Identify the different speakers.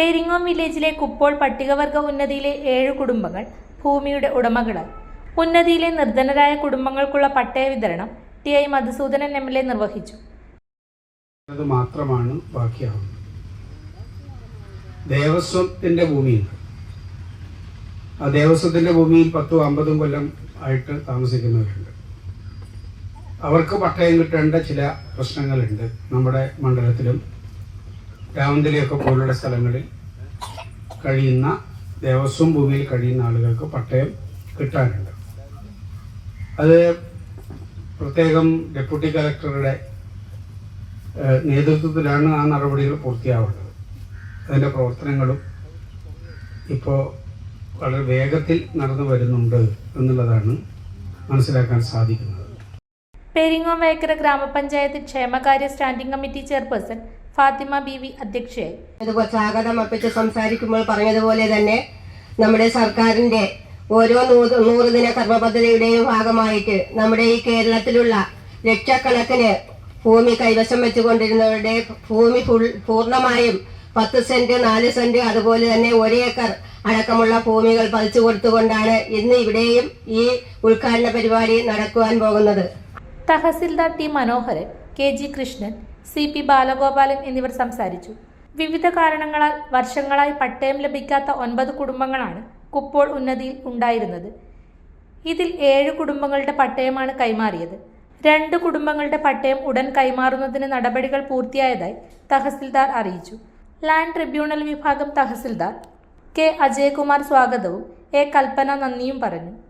Speaker 1: പെരിങ്ങോം വില്ലേജിലെ കുപ്പോൾ പട്ടികവർഗ ഉന്നതിയിലെ ഏഴ് കുടുംബങ്ങൾ ഭൂമിയുടെ ഉടമകളായി. ഉന്നതിയിലെ നിർധനരായ കുടുംബങ്ങൾക്കുള്ള പട്ടയ വിതരണം T I Madhusudanan M L A നിർവഹിച്ചു.
Speaker 2: മാത്രമാണ് ബാക്കിയാവുന്നത്. ദേവസ്വത്തിന്റെ ഭൂമിയുണ്ട് ആ ദേവസ്വത്തിന്റെ ഭൂമിയിൽ പത്തും അമ്പതും കൊല്ലം ആയിട്ട് താമസിക്കുന്നവരുണ്ട്. അവർക്ക് പട്ടയം കിട്ടേണ്ട ചില പ്രശ്നങ്ങളുണ്ട് നമ്മുടെ മണ്ഡലത്തിലും. രാമന്തലിയൊക്കെ പോലുള്ള സ്ഥലങ്ങളിൽ കഴിയുന്ന ദേവസ്വം ഭൂമിയിൽ കഴിയുന്ന ആളുകൾക്ക് പട്ടയം കിട്ടാനുണ്ട്. അത് പ്രത്യേകം ഡെപ്യൂട്ടി കലക്ടറുടെ നേതൃത്വത്തിലാണ് ആ നടപടികൾ പൂർത്തിയാവേണ്ടത് അതിന്റെ പ്രവർത്തനങ്ങളും ഇപ്പോൾ വളരെ വേഗത്തിൽ നടന്നു വരുന്നുണ്ട് എന്നുള്ളതാണ് മനസ്സിലാക്കാൻ സാധിക്കുന്നത്.
Speaker 1: പെരിങ്ങോം വയക്കര ഗ്രാമപഞ്ചായത്ത് ക്ഷേമകാര്യ standing committee chairperson Fathima B V അധ്യക്ഷയായി
Speaker 3: ഇതുപോലെ സ്വാഗതം. അർപ്പിച്ച് സംസാരിക്കുമ്പോൾ പറഞ്ഞതുപോലെ തന്നെ നമ്മുടെ സർക്കാരിന്റെ ഓരോ നൂറ് നൂറ് ദിന കർമ്മ പദ്ധതിയുടെയും ഭാഗമായിട്ട് നമ്മുടെ ഈ കേരളത്തിലുള്ള ലക്ഷക്കണക്കിന് ഭൂമി കൈവശം വെച്ചുകൊണ്ടിരുന്നവരുടെ ഭൂമി ഫുൾ പൂർണമായും പത്ത് സെന്റ് നാല് സെന്റ് അതുപോലെ തന്നെ ഒരു ഏക്കർ അടക്കമുള്ള ഭൂമികൾ പതിച്ചു കൊടുത്തുകൊണ്ടാണ് ഇന്ന് ഇവിടെയും ഈ ഉദ്ഘാടന പരിപാടി നടക്കുവാൻ പോകുന്നത്.
Speaker 1: Tahsildar T Manoharan K G Krishnan C P Balagopalan എന്നിവർ സംസാരിച്ചു. വിവിധ കാരണങ്ങളാൽ വർഷങ്ങളായി പട്ടയം ലഭിക്കാത്ത ഒൻപത് കുടുംബങ്ങളാണ് കുപ്പോൾ ഉന്നതിയിൽ ഉണ്ടായിരുന്നത്. ഇതിൽ ഏഴ് കുടുംബങ്ങളുടെ പട്ടയമാണ് കൈമാറിയത്. രണ്ട് കുടുംബങ്ങളുടെ പട്ടയം ഉടൻ കൈമാറുന്നതിന് നടപടികൾ പൂർത്തിയായതായി തഹസിൽദാർ അറിയിച്ചു. ലാൻഡ് ട്രിബ്യൂണൽ വിഭാഗം തഹസിൽദാർ കെ. അജയകുമാർ സ്വാഗതവും എ. കൽപ്പന നന്ദിയും പറഞ്ഞു.